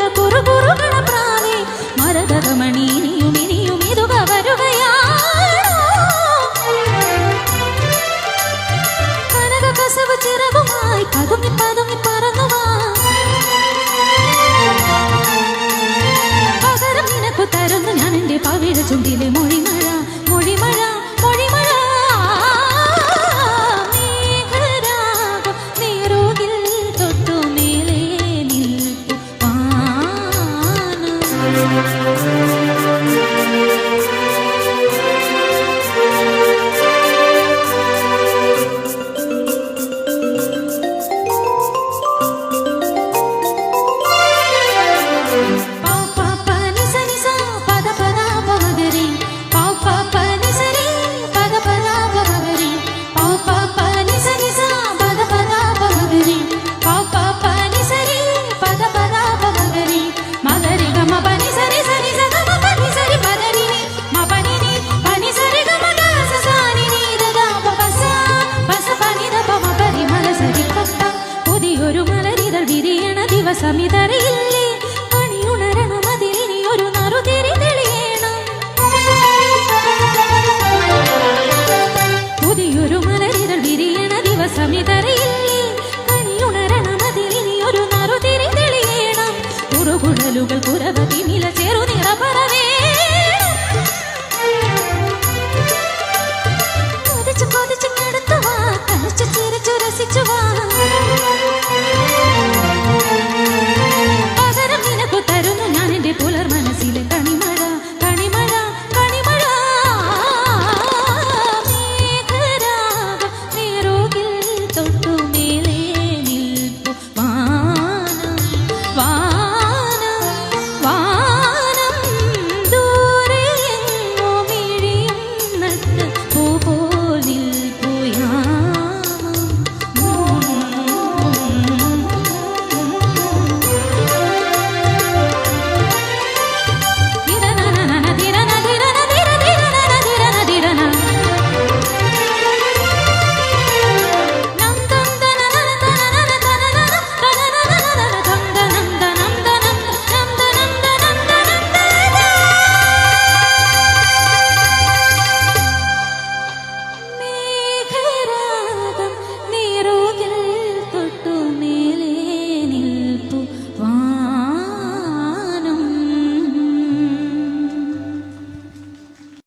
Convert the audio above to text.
ಮರದ ಗುರು ಗುರುಗಳ ಪ್ರಾಣಿ ಮರದ ರಮಣಿ ಇನಿಯು ಮಿನಿಯು ಮಿದುಗ ಬರುವೆಯ ಕನಗ ಕಸವ ಚಿರಗುಮಾಯ್ ಪದುಮಿ ಪದುಮಿ Thank you. കരയില്ലേ? പണിയുണരണം അതിനി ഒരു നറുതിരി തെളിയണം. പുതിയൊരു വിരിയണ ദിവസം ഇതറിയില്ലേ? പണിയുണരണം അതിനി ഒരു നറുതിരി തെളിയണം. കുറുകുഴലുകൾ കുരവതി നില ചെറുനിറ പറവേ.